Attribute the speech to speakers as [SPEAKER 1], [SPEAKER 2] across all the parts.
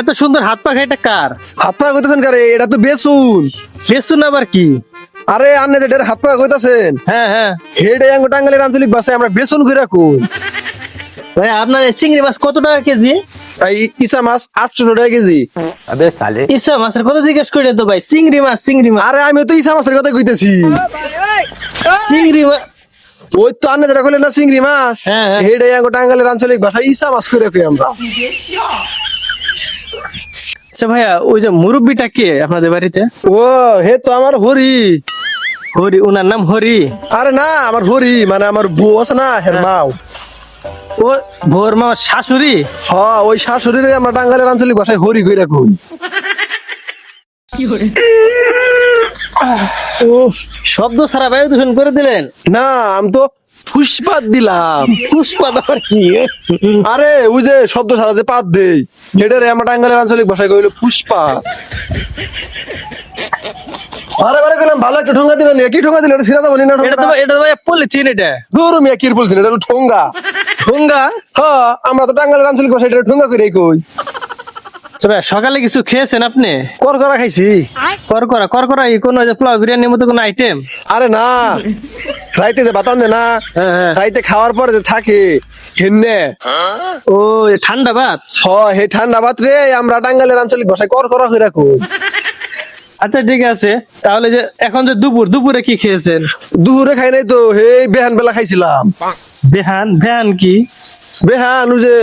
[SPEAKER 1] এত সুন্দর হাত পাখা এটা কার?
[SPEAKER 2] হাত পা কইতাছেন কারে? এটা তো বেসুন।
[SPEAKER 1] বেসুন আবার কি?
[SPEAKER 2] আরে আন্নে যেটার হাত পা কইতাছেন
[SPEAKER 1] হ্যাঁ হ্যাঁ।
[SPEAKER 2] হেডে আঙ্গুল টাঙ্গালের আঞ্চলিক ভাষায় আমরা বেসুন ঘুরে কই?
[SPEAKER 1] ভাই আপনার চিংড়ি মাছ কত টাকা কেজি?
[SPEAKER 2] ভাই ইসা মাছ আটশো টাকা কেজি।
[SPEAKER 3] আবে সালে
[SPEAKER 1] ইসা মাছের কথা জিজ্ঞেস করি তো ভাই চিংড়ি মাছ চিংড়ি মাছ।
[SPEAKER 2] আরে আমি তো ইসা মাছের কথা কইতেছি।
[SPEAKER 1] চিংড়ি মাছ
[SPEAKER 2] ওই তো আনে যেটা কইলেন না চিংড়ি মাছ?
[SPEAKER 1] হ্যাঁ, হ্যাঁ।
[SPEAKER 2] হেডে আঙ্গুল টাঙ্গালের আঞ্চলিক ভাষায় ইসা মাছ করে কই আমরা?
[SPEAKER 1] আচ্ছা ভাইয়া ওই যে মুরব্বিটা কে আপনাদের বাড়িতে?
[SPEAKER 2] ও হে তো আমার হরি।
[SPEAKER 1] হরি ওনার নাম হরি?
[SPEAKER 2] আরে না আমার হরি মানে আমার বউ আছে না হের মাও।
[SPEAKER 1] ও ভোর মা শাশুড়ি?
[SPEAKER 2] হ ওই শাশুড়িরে আমরা টাঙ্গালের আঞ্চলিক ভাষায় হরি কইরা কই।
[SPEAKER 1] ও। শব্দ সারা বায়ু দূষণ করে দিলেন।
[SPEAKER 2] না আমি তো ফুসপাত দিলাম।
[SPEAKER 1] পুষ্পা আবার কি?
[SPEAKER 2] আরে ওই যে শব্দ ছাড়া যে পাত দেই। হেডে আমার আঞ্চলিক ভাষায় কইলো পুষ্পা আরে বারে কইলাম ভালো একটা ঠোঙ্গা দিলেন কি ঠোঙ্গা দিলেন সিরা তো বলি না
[SPEAKER 1] এটা তো এটা ভাই পলিথিন এটা।
[SPEAKER 2] দূর মিয়া কি বলছেন? এটা ঠোঙ্গা
[SPEAKER 1] ঠোঙ্গা
[SPEAKER 2] হ্যাঁ আমরা তো টাঙ্গালের আঞ্চলিক ভাষায় এটা ঠোঙ্গা কইরাই কই।
[SPEAKER 1] ভাই, সকালে কিছু খেয়েছেন আপনি?
[SPEAKER 2] কর করা খাইছি।
[SPEAKER 1] করকরা করকরা এই কোন পোলাও বিরিয়ানির মতো কোন আইটেম
[SPEAKER 2] আরে না রাইতে যে বাতান দে না
[SPEAKER 1] হ্যাঁ, হ্যাঁ।
[SPEAKER 2] রাইতে খাওয়ার পরে যে থাকে হেন্নে।
[SPEAKER 1] ও ঠান্ডা ভাত?
[SPEAKER 2] হ হে ঠান্ডা ভাত রে আমরা টাঙ্গালের আঞ্চলিক ভাষায় কর করা রাখো
[SPEAKER 1] আচ্ছা ঠিক আছে। তাহলে যে এখন যে দুপুর দুপুরে কি খেয়েছেন?
[SPEAKER 2] দুপুরে খাই নাই তো হে বেহান বেলা খাইছিলাম।
[SPEAKER 1] বেহান বেহান কি?
[SPEAKER 2] বেহান ওই যে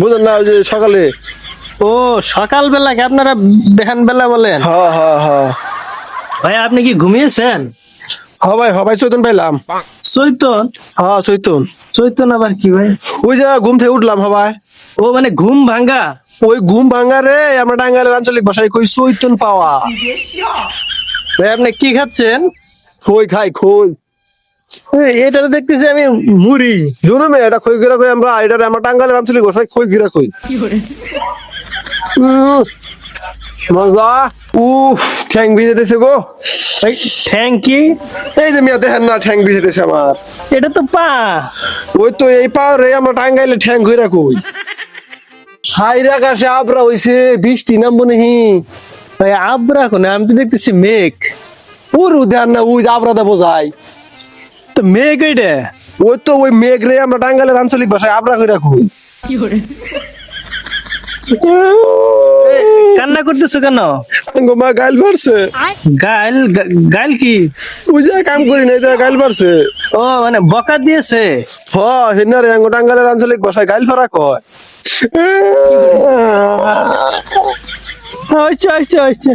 [SPEAKER 2] বুঝেন না ওই যে সকালে
[SPEAKER 1] ও সকাল বেলাকে আপনারা বেহান বেলা বলেন?
[SPEAKER 2] হ হ হ
[SPEAKER 1] ভাই আপনি কি ঘুমিয়েছেন?
[SPEAKER 2] হ ভাই হ ভাই চৈতন পাইলাম
[SPEAKER 1] চৈতন?
[SPEAKER 2] হ চৈতন।
[SPEAKER 1] চৈতন আবার কি ভাই?
[SPEAKER 2] ওই যে ঘুম থেকে উঠলাম হবাই
[SPEAKER 1] ও মানে ঘুম ভাঙ্গা
[SPEAKER 2] ওই ঘুম ভাঙা রে আমরা টাঙ্গালের আঞ্চলিক ভাষায় কই চৈতন পাওয়া।
[SPEAKER 1] ভাই আপনি কি খাচ্ছেন?
[SPEAKER 2] খই খাই খই।
[SPEAKER 1] এটা তো দেখতেছি আমি মুড়ি।
[SPEAKER 2] শুনো মে এটা খই গিরা কই আমরা এটা আমরা টাঙ্গালের আঞ্চলিক ভাষায় খই গিরা কই মজা উফ ঠ্যাং ভিজে দিছে গো।
[SPEAKER 1] ভাই থ্যাংক ইউ
[SPEAKER 2] এই যে মিয়া দেখেন না ঠ্যাং ভিজে দিছে আমার।
[SPEAKER 1] এটা তো পা।
[SPEAKER 2] ওই তো এই পাও রে আমরা টাঙ্গাইলে ঠ্যাং কইরা কই? হাইরা আকাশে আবরা হইছে বৃষ্টি নামবো নাহি।
[SPEAKER 1] ভাই আবরা কোন? আমি তো দেখতেছি মেঘ।
[SPEAKER 2] পুরো ধ্যান না ওই যে আবরাদা বোঝাই
[SPEAKER 1] তো মেঘ এটা
[SPEAKER 2] ওই তো ওই মেঘ রে আমরা টাঙ্গাইলের আঞ্চলিক ভাষায় আবরা কইরা কই।
[SPEAKER 1] এ, কান্না করতেছো কেন?
[SPEAKER 2] আঙ্গো মা গাইল পারছে
[SPEAKER 1] গাইল গাইল কি?
[SPEAKER 2] ওই কাম করি নাই তো গাইল পারছে
[SPEAKER 1] ও মানে বকা দিয়েছে?
[SPEAKER 2] হ হেনা রে আঙ্গো আঞ্চলিক ভাষায় গাইল ফারা কয়।
[SPEAKER 1] আচ্ছা আচ্ছা আচ্ছা